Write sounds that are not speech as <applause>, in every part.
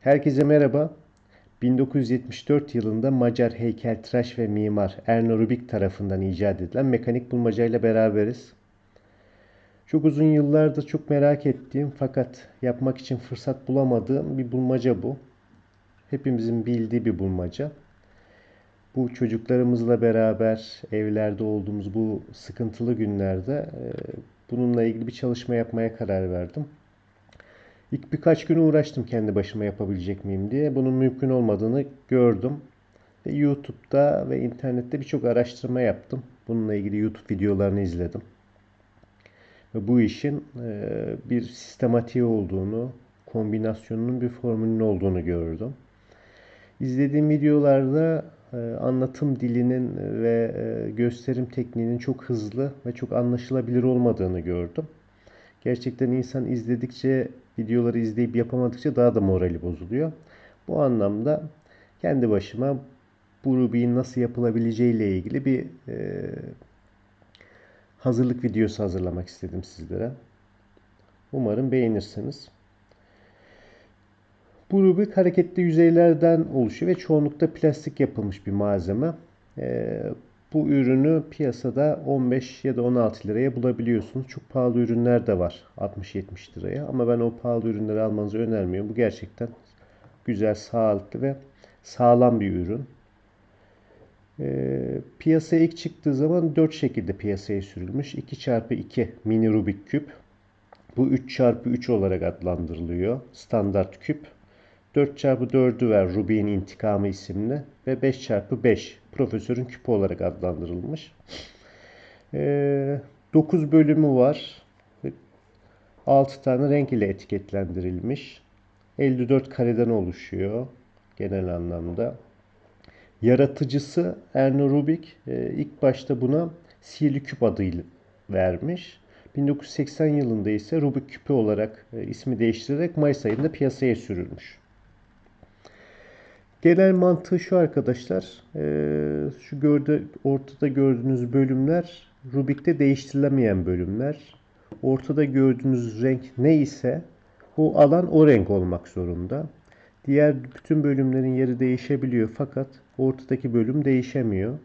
Herkese merhaba. 1974 yılında Macar heykeltıraş ve mimar Erno Rubik tarafından icat edilen mekanik bulmacayla beraberiz. Çok uzun yıllardır çok merak ettiğim fakat yapmak için fırsat bulamadığım bir bulmaca bu. Hepimizin bildiği bir bulmaca. Bu çocuklarımızla beraber evlerde olduğumuz bu sıkıntılı günlerde e, bununla ilgili bir çalışma yapmaya karar verdim. İlk birkaç gün uğraştım kendi başıma yapabilecek miyim diye. Bunun mümkün olmadığını gördüm. Ve YouTube'da ve internette birçok araştırma yaptım. Bununla ilgili YouTube videolarını izledim. Ve bu işin e, bir sistematiği olduğunu, kombinasyonunun bir formülünün olduğunu gördüm. İzlediğim videolarda e, anlatım dilinin ve e, gösterim tekniğinin çok hızlı ve çok anlaşılabilir olmadığını gördüm. Gerçekten insan izledikçe, videoları izleyip yapamadıkça daha da morali bozuluyor. Bu anlamda kendi başıma bu Rubik'in nasıl yapılabileceği ile ilgili bir e, hazırlık videosu hazırlamak istedim sizlere. Umarım beğenirsiniz. Bu Rubik hareketli yüzeylerden oluşuyor ve çoğunlukta plastik yapılmış bir malzeme. Ee, bu ürünü piyasada 15 ya da 16 liraya bulabiliyorsunuz. Çok pahalı ürünler de var 60-70 liraya ama ben o pahalı ürünleri almanızı önermiyorum. Bu gerçekten güzel, sağlıklı ve sağlam bir ürün. Ee, piyasaya ilk çıktığı zaman 4 şekilde piyasaya sürülmüş. 2x2 mini Rubik küp. Bu 3x3 olarak adlandırılıyor. Standart küp. 4x4'ü ver Rubik'in intikamı isimli ve 5x5 profesörün küpü olarak adlandırılmış. Ee, 9 bölümü var. 6 tane renk ile etiketlendirilmiş. 54 kareden oluşuyor genel anlamda. Yaratıcısı Erno Rubik e, ilk başta buna sihirli küp adıyla vermiş. 1980 yılında ise Rubik küpü olarak e, ismi değiştirerek Mayıs ayında piyasaya sürülmüş. Genel mantığı şu arkadaşlar. e, Şu gördü, ortada gördüğünüz bölümler Rubik'te değiştirilemeyen bölümler. Ortada gördüğünüz renk ne ise o alan o renk olmak zorunda. Diğer bütün bölümlerin yeri değişebiliyor fakat ortadaki bölüm değişemiyor.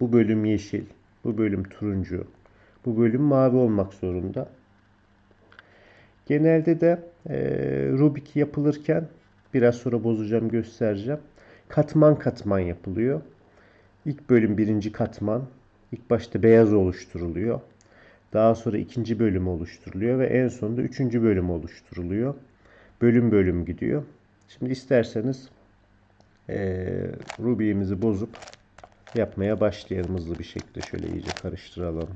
Bu bölüm yeşil, bu bölüm turuncu, bu bölüm mavi olmak zorunda. Genelde de e, Rubik yapılırken biraz sonra bozacağım göstereceğim. Katman katman yapılıyor. İlk bölüm birinci katman. İlk başta beyaz oluşturuluyor. Daha sonra ikinci bölüm oluşturuluyor ve en sonunda üçüncü bölüm oluşturuluyor. Bölüm bölüm gidiyor. Şimdi isterseniz e, Rubik'imizi bozup yapmaya başlayalım hızlı bir şekilde. Şöyle iyice karıştıralım.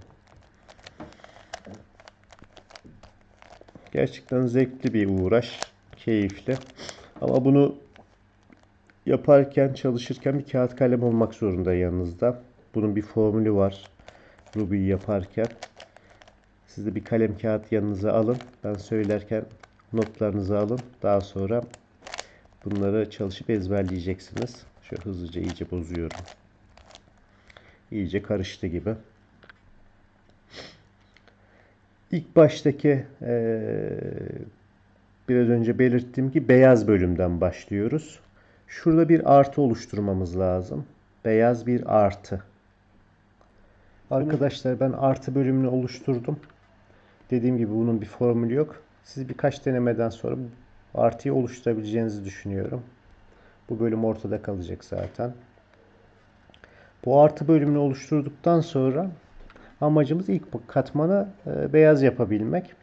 Gerçekten zevkli bir uğraş. Keyifli. Ama bunu yaparken, çalışırken bir kağıt kalem olmak zorunda yanınızda. Bunun bir formülü var. Ruby'yi yaparken. Siz de bir kalem kağıt yanınıza alın. Ben söylerken notlarınızı alın. Daha sonra bunları çalışıp ezberleyeceksiniz. Şöyle hızlıca iyice bozuyorum. İyice karıştı gibi. İlk baştaki eee, biraz önce belirttiğim gibi beyaz bölümden başlıyoruz. Şurada bir artı oluşturmamız lazım. Beyaz bir artı. Arkadaşlar ben artı bölümünü oluşturdum. Dediğim gibi bunun bir formülü yok. Siz birkaç denemeden sonra artıyı oluşturabileceğinizi düşünüyorum. Bu bölüm ortada kalacak zaten. Bu artı bölümünü oluşturduktan sonra amacımız ilk katmanı e, beyaz yapabilmek.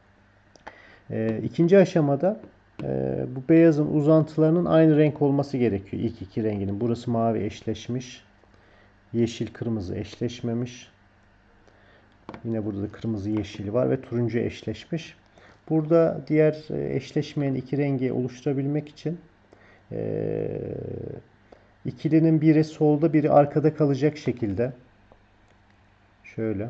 E, ikinci aşamada e, bu beyazın uzantılarının aynı renk olması gerekiyor. İlk iki renginin. Burası mavi eşleşmiş. Yeşil kırmızı eşleşmemiş. Yine burada da kırmızı yeşil var ve turuncu eşleşmiş. Burada diğer e, eşleşmeyen iki rengi oluşturabilmek için e, ikilinin biri solda biri arkada kalacak şekilde şöyle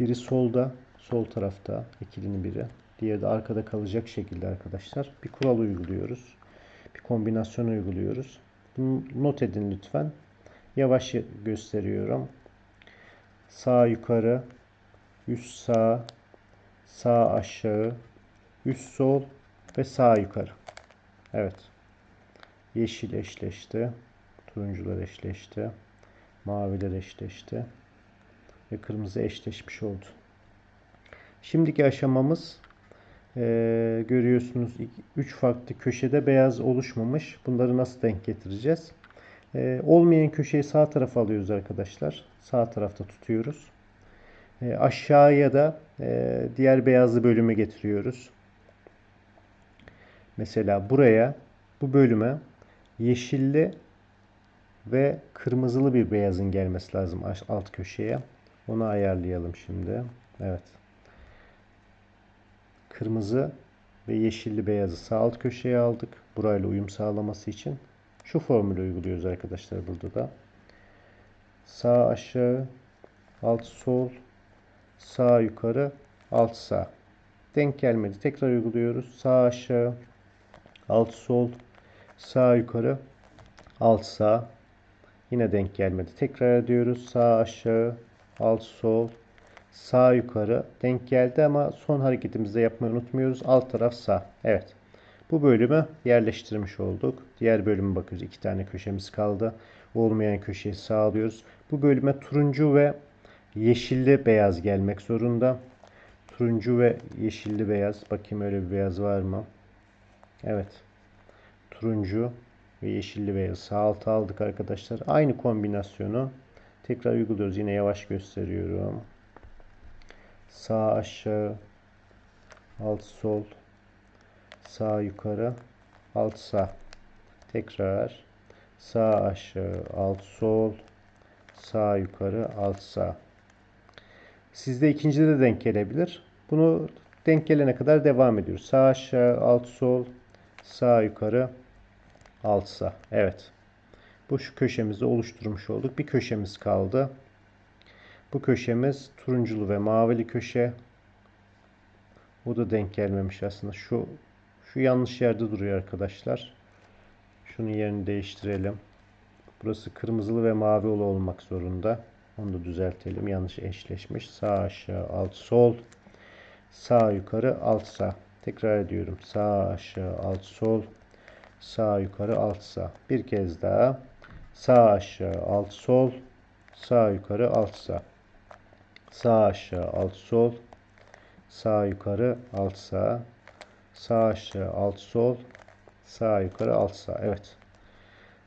biri solda sol tarafta ikilinin biri diğeri de arkada kalacak şekilde arkadaşlar bir kural uyguluyoruz bir kombinasyon uyguluyoruz bunu not edin lütfen yavaş gösteriyorum sağ yukarı üst sağ sağ aşağı, üst sol ve sağ yukarı. Evet. Yeşil eşleşti. Turuncular eşleşti. Maviler eşleşti. Ve kırmızı eşleşmiş oldu. Şimdiki aşamamız eee, görüyorsunuz 3 farklı köşede beyaz oluşmamış. Bunları nasıl denk getireceğiz? Eee, olmayan köşeyi sağ tarafa alıyoruz arkadaşlar. Sağ tarafta tutuyoruz. Eee, aşağıya da eee, diğer beyazlı bölümü getiriyoruz. Mesela buraya bu bölüme yeşilli ve kırmızılı bir beyazın gelmesi lazım alt köşeye. Onu ayarlayalım şimdi. Evet. Kırmızı ve yeşilli beyazı sağ alt köşeye aldık. Burayla uyum sağlaması için. Şu formülü uyguluyoruz arkadaşlar burada da. Sağ aşağı, alt sol, sağ yukarı, alt sağ. Denk gelmedi. Tekrar uyguluyoruz. Sağ aşağı, alt sol, sağ yukarı, alt sağ. Yine denk gelmedi. Tekrar ediyoruz. Sağ aşağı, alt sol, sağ yukarı. Denk geldi ama son hareketimizde yapmayı unutmuyoruz. Alt taraf sağ. Evet. Bu bölümü yerleştirmiş olduk. Diğer bölüme bakıyoruz. İki tane köşemiz kaldı. Olmayan köşeyi sağlıyoruz. Bu bölüme turuncu ve yeşilli beyaz gelmek zorunda. Turuncu ve yeşilli beyaz. Bakayım öyle bir beyaz var mı? Evet. Turuncu ve yeşilli beyaz sağ alta aldık arkadaşlar. Aynı kombinasyonu tekrar uyguluyoruz. Yine yavaş gösteriyorum. Sağ aşağı, alt sol, sağ yukarı, alt sağ. Tekrar sağ aşağı, alt sol, sağ yukarı, alt sağ. Sizde ikincide de denk gelebilir. Bunu denk gelene kadar devam ediyoruz. Sağ aşağı, alt sol, sağ yukarı, alt sağ. Evet. Bu şu köşemizi oluşturmuş olduk. Bir köşemiz kaldı. Bu köşemiz turunculu ve mavili köşe. Bu da denk gelmemiş aslında. Şu şu yanlış yerde duruyor arkadaşlar. Şunun yerini değiştirelim. Burası kırmızılı ve mavili olmak zorunda. Onu da düzeltelim. Yanlış eşleşmiş. Sağ aşağı alt sol. Sağ yukarı alt sağ. Tekrar ediyorum. Sağ aşağı alt sol. Sağ yukarı alt sağ. Bir kez daha. Sağ aşağı alt sol. Sağ yukarı alt sağ. Sağ aşağı alt sol. Sağ yukarı alt sağ. Sağ aşağı alt sol. Sağ yukarı alt sağ. Evet.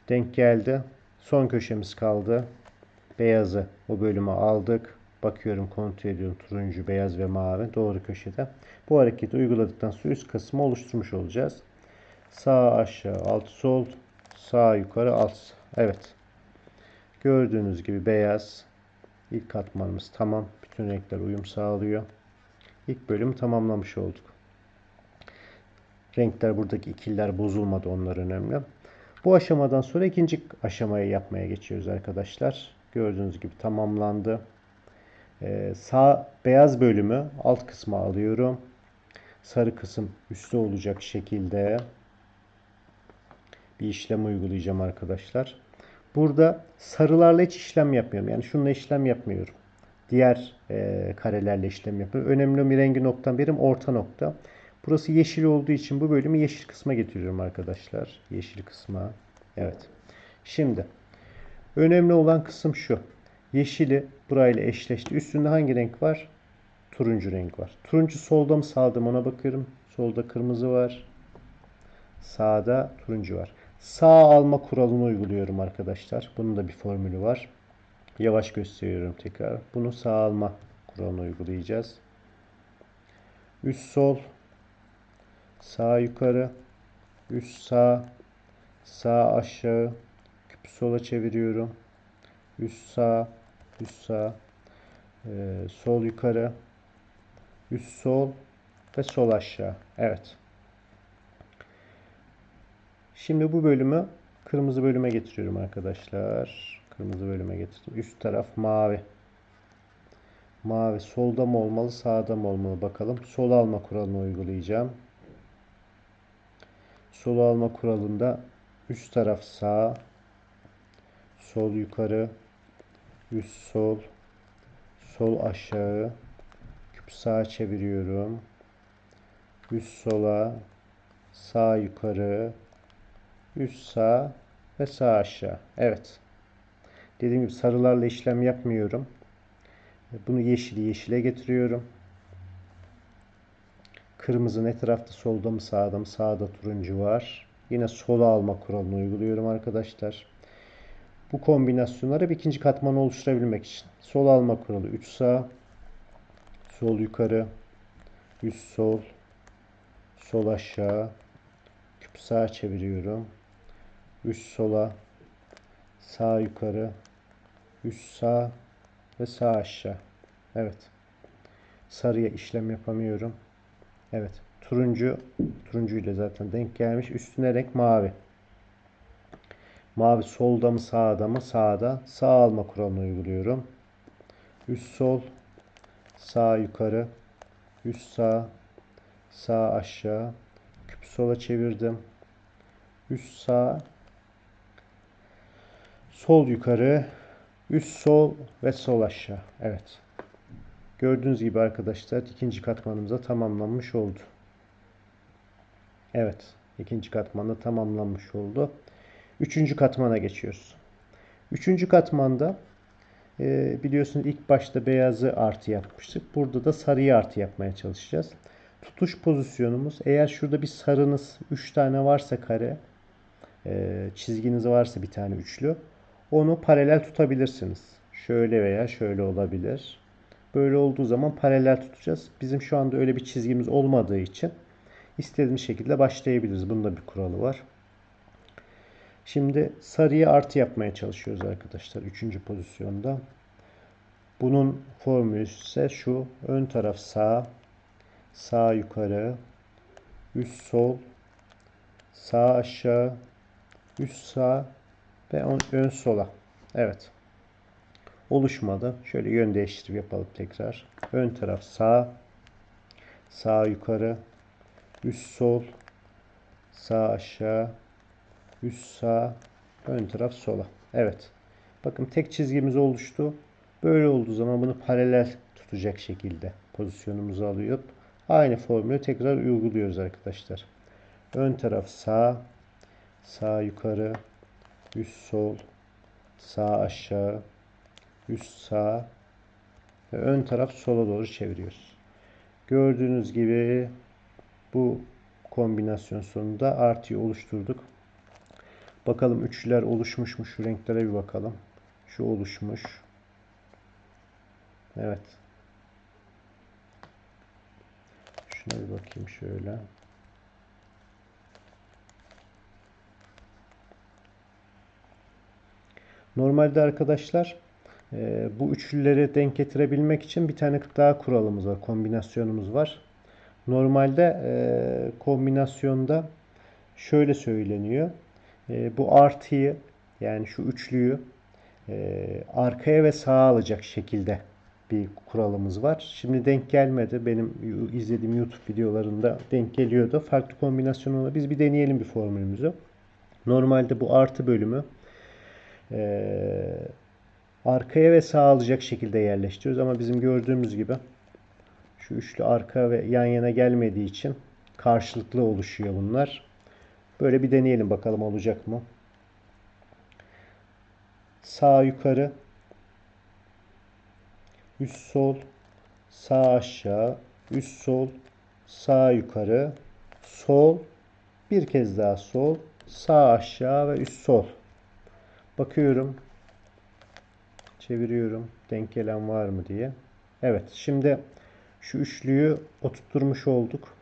Denk geldi. Son köşemiz kaldı. Beyazı o bölüme aldık. Bakıyorum kontrol ediyorum turuncu, beyaz ve mavi doğru köşede. Bu hareketi uyguladıktan sonra üst kısmı oluşturmuş olacağız. Sağ aşağı alt sol sağ yukarı alt evet. Gördüğünüz gibi beyaz. İlk katmanımız tamam. Bütün renkler uyum sağlıyor. İlk bölümü tamamlamış olduk. Renkler buradaki ikiller bozulmadı. Onlar önemli. Bu aşamadan sonra ikinci aşamayı yapmaya geçiyoruz arkadaşlar. Gördüğünüz gibi tamamlandı. Ee, sağ beyaz bölümü alt kısma alıyorum. Sarı kısım üstte olacak şekilde bir işlem uygulayacağım arkadaşlar. Burada sarılarla hiç işlem yapmıyorum. Yani şununla işlem yapmıyorum. Diğer e, karelerle işlem yapıyorum. Önemli bir rengi noktam benim orta nokta. Burası yeşil olduğu için bu bölümü yeşil kısma getiriyorum arkadaşlar. Yeşil kısma. Evet. Şimdi önemli olan kısım şu. Yeşili burayla eşleşti. Üstünde hangi renk var? Turuncu renk var. Turuncu solda mı sağda mı ona bakıyorum. Solda kırmızı var. Sağda turuncu var. Sağ alma kuralını uyguluyorum arkadaşlar. Bunun da bir formülü var. Yavaş gösteriyorum tekrar. Bunu sağ alma kuralını uygulayacağız. Üst sol, sağ yukarı, üst sağ, sağ aşağı, küpü sola çeviriyorum. Üst sağ, üst sağ, e, sol yukarı, üst sol ve sol aşağı. Evet. Şimdi bu bölümü kırmızı bölüme getiriyorum arkadaşlar. Kırmızı bölüme getirdim. Üst taraf mavi. Mavi solda mı olmalı sağda mı olmalı bakalım. Sol alma kuralını uygulayacağım. Sol alma kuralında üst taraf sağ, sol yukarı, üst sol, sol aşağı, Küp sağa çeviriyorum. Üst sola, sağ yukarı, üst sağ ve sağ aşağı. Evet. Dediğim gibi sarılarla işlem yapmıyorum. Bunu yeşili yeşile getiriyorum. Kırmızı ne tarafta solda mı sağda mı? Sağda turuncu var. Yine sola alma kuralını uyguluyorum arkadaşlar. Bu kombinasyonları bir ikinci katmanı oluşturabilmek için. Sol alma kuralı 3 sağ, sol yukarı, üst sol, sol aşağı, küp sağa çeviriyorum. Üst sola, sağ yukarı, üst sağ ve sağ aşağı. Evet. Sarıya işlem yapamıyorum. Evet. Turuncu, turuncu ile zaten denk gelmiş. Üstüne renk mavi. Mavi solda mı sağda mı? Sağda. Sağ alma kuralını uyguluyorum. Üst sol, sağ yukarı, üst sağ, sağ aşağı, küp sola çevirdim. Üst sağ, sol yukarı, üst sol ve sol aşağı. Evet. Gördüğünüz gibi arkadaşlar ikinci katmanımıza tamamlanmış oldu. Evet. ikinci katmanda tamamlanmış oldu. Üçüncü katmana geçiyoruz. Üçüncü katmanda e, biliyorsunuz ilk başta beyazı artı yapmıştık. Burada da sarıyı artı yapmaya çalışacağız. Tutuş pozisyonumuz eğer şurada bir sarınız 3 tane varsa kare e, çizginiz varsa bir tane üçlü onu paralel tutabilirsiniz. Şöyle veya şöyle olabilir. Böyle olduğu zaman paralel tutacağız. Bizim şu anda öyle bir çizgimiz olmadığı için istediğimiz şekilde başlayabiliriz. Bunda bir kuralı var. Şimdi sarıya artı yapmaya çalışıyoruz arkadaşlar. Üçüncü pozisyonda. Bunun formülü ise şu. Ön taraf sağ, sağ yukarı, üst sol, sağ aşağı, üst sağ ve ön sola. Evet. Oluşmadı. Şöyle yön değiştirip yapalım tekrar. Ön taraf sağ, sağ yukarı, üst sol, sağ aşağı, üst sağ, ön taraf sola. Evet. Bakın tek çizgimiz oluştu. Böyle olduğu zaman bunu paralel tutacak şekilde pozisyonumuzu alıp aynı formülü tekrar uyguluyoruz arkadaşlar. Ön taraf sağ, sağ yukarı, üst sol, sağ aşağı, üst sağ ve ön taraf sola doğru çeviriyoruz. Gördüğünüz gibi bu kombinasyon sonunda artıyı oluşturduk. Bakalım üçlüler oluşmuş mu? Şu renklere bir bakalım. Şu oluşmuş. Evet. Şuna bir bakayım şöyle. Normalde arkadaşlar e, bu üçlüleri denk getirebilmek için bir tane daha kuralımız var. Kombinasyonumuz var. Normalde e, kombinasyonda şöyle söyleniyor. E, bu artıyı yani şu üçlüyü arkaya ve sağa alacak şekilde bir kuralımız var. Şimdi denk gelmedi. Benim izlediğim YouTube videolarında denk geliyordu. Farklı kombinasyonla biz bir deneyelim bir formülümüzü. Normalde bu artı bölümü e, arkaya ve sağa alacak şekilde yerleştiriyoruz. Ama bizim gördüğümüz gibi şu üçlü arka ve yan yana gelmediği için karşılıklı oluşuyor bunlar. Böyle bir deneyelim bakalım olacak mı? Sağ yukarı, üst sol, sağ aşağı, üst sol, sağ yukarı, sol, bir kez daha sol, sağ aşağı ve üst sol. Bakıyorum. Çeviriyorum. Denk gelen var mı diye. Evet. Şimdi şu üçlüyü oturtmuş olduk.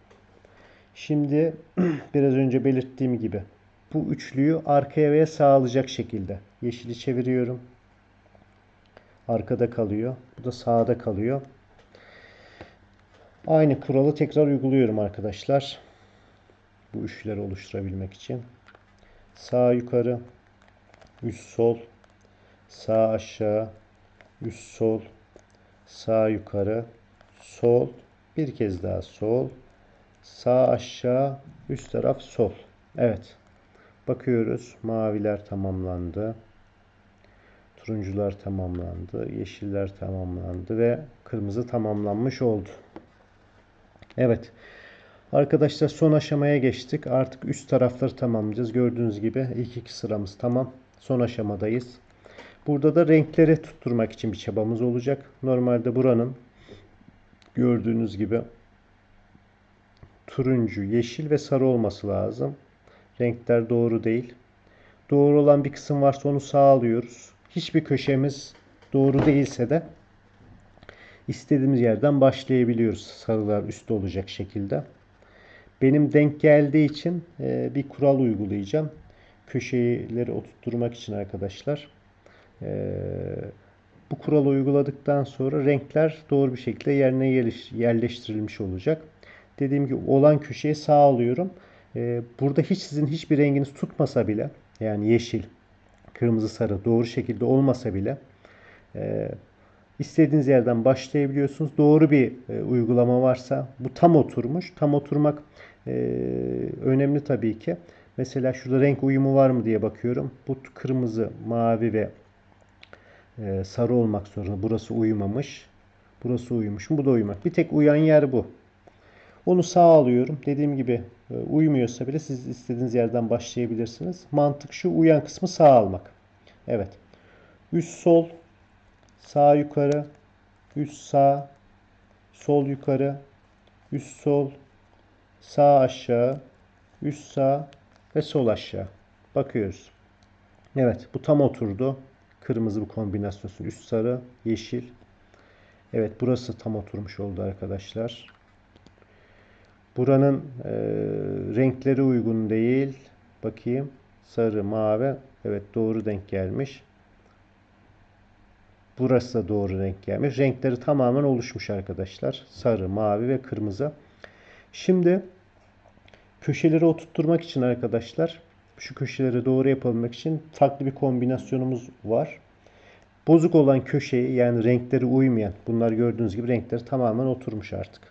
Şimdi <clears throat> biraz önce belirttiğim gibi bu üçlüyü arkaya ve sağa alacak şekilde yeşili çeviriyorum. Arkada kalıyor. Bu da sağda kalıyor. Aynı kuralı tekrar uyguluyorum arkadaşlar. Bu üçleri oluşturabilmek için. Sağ yukarı, üst sol, sağ aşağı, üst sol, sağ yukarı, sol, bir kez daha sol, Sağ aşağı, üst taraf sol. Evet. Bakıyoruz. Maviler tamamlandı. Turuncular tamamlandı. Yeşiller tamamlandı ve kırmızı tamamlanmış oldu. Evet. Arkadaşlar son aşamaya geçtik. Artık üst tarafları tamamlayacağız. Gördüğünüz gibi ilk iki sıramız tamam. Son aşamadayız. Burada da renkleri tutturmak için bir çabamız olacak. Normalde buranın gördüğünüz gibi turuncu, yeşil ve sarı olması lazım. Renkler doğru değil. Doğru olan bir kısım varsa onu sağlıyoruz. Hiçbir köşemiz doğru değilse de istediğimiz yerden başlayabiliyoruz. Sarılar üstte olacak şekilde. Benim denk geldiği için e, bir kural uygulayacağım. Köşeleri oturtturmak için arkadaşlar. E, bu kuralı uyguladıktan sonra renkler doğru bir şekilde yerine yerleş- yerleştirilmiş olacak. Dediğim gibi olan köşeye sağ alıyorum. E, burada hiç sizin hiçbir renginiz tutmasa bile yani yeşil, kırmızı, sarı doğru şekilde olmasa bile e, istediğiniz yerden başlayabiliyorsunuz. Doğru bir e, uygulama varsa bu tam oturmuş. Tam oturmak e, önemli tabii ki. Mesela şurada renk uyumu var mı diye bakıyorum. Bu kırmızı, mavi ve e, sarı olmak zorunda. Burası uyumamış. Burası uyumuş. Bu da uyumak. Bir tek uyan yer bu. Onu sağ alıyorum. Dediğim gibi e, uymuyorsa bile siz istediğiniz yerden başlayabilirsiniz. Mantık şu uyan kısmı sağ almak. Evet. Üst sol, sağ yukarı, üst sağ, sol yukarı, üst sol, sağ aşağı, üst sağ ve sol aşağı. Bakıyoruz. Evet bu tam oturdu. Kırmızı bu kombinasyonu. Üst sarı, yeşil. Evet burası tam oturmuş oldu arkadaşlar. Buranın e, renkleri uygun değil. Bakayım. Sarı, mavi. Evet doğru denk gelmiş. Burası da doğru renk gelmiş. Renkleri tamamen oluşmuş arkadaşlar. Sarı, mavi ve kırmızı. Şimdi köşeleri oturtturmak için arkadaşlar şu köşeleri doğru yapabilmek için farklı bir kombinasyonumuz var. Bozuk olan köşeyi yani renkleri uymayan bunlar gördüğünüz gibi renkleri tamamen oturmuş artık.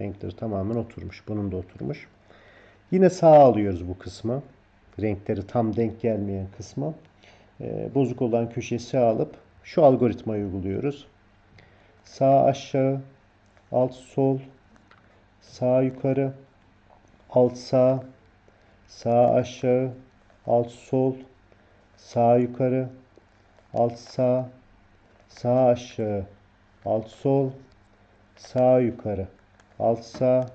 Renkleri tamamen oturmuş. Bunun da oturmuş. Yine sağ alıyoruz bu kısmı. Renkleri tam denk gelmeyen kısmı. Ee, bozuk olan köşeyi sağ alıp şu algoritmayı uyguluyoruz. Sağ aşağı, alt sol, sağ yukarı, alt sağ, sağ aşağı, alt sol, sağ yukarı, alt sağ, sağ aşağı, alt sol, sağ yukarı, alt sağ,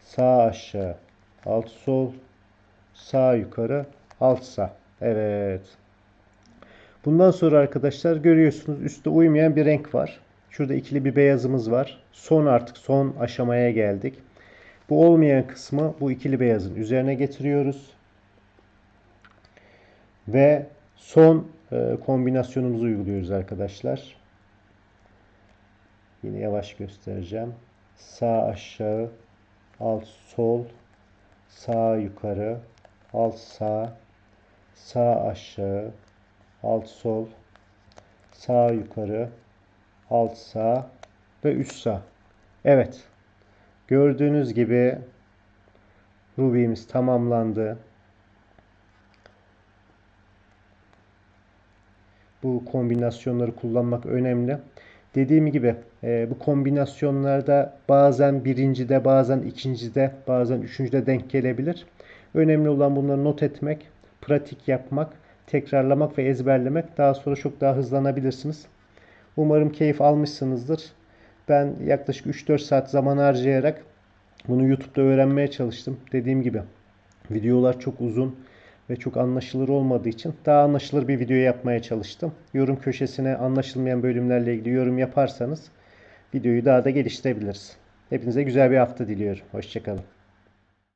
sağ aşağı, alt sol, sağ yukarı, alt sağ. Evet. Bundan sonra arkadaşlar görüyorsunuz üstte uymayan bir renk var. Şurada ikili bir beyazımız var. Son artık son aşamaya geldik. Bu olmayan kısmı bu ikili beyazın üzerine getiriyoruz. Ve son e, kombinasyonumuzu uyguluyoruz arkadaşlar. Yine yavaş göstereceğim. Sağ aşağı, alt sol, sağ yukarı, alt sağ, sağ aşağı, alt sol, sağ yukarı, alt sağ ve üst sağ. Evet. Gördüğünüz gibi Ruby'miz tamamlandı. Bu kombinasyonları kullanmak önemli. Dediğim gibi e, bu kombinasyonlarda bazen birincide, bazen ikincide, bazen üçüncüde denk gelebilir. Önemli olan bunları not etmek, pratik yapmak, tekrarlamak ve ezberlemek. Daha sonra çok daha hızlanabilirsiniz. Umarım keyif almışsınızdır. Ben yaklaşık 3-4 saat zaman harcayarak bunu YouTube'da öğrenmeye çalıştım. Dediğim gibi videolar çok uzun ve çok anlaşılır olmadığı için daha anlaşılır bir video yapmaya çalıştım. Yorum köşesine anlaşılmayan bölümlerle ilgili yorum yaparsanız videoyu daha da geliştirebiliriz. Hepinize güzel bir hafta diliyorum. Hoşçakalın.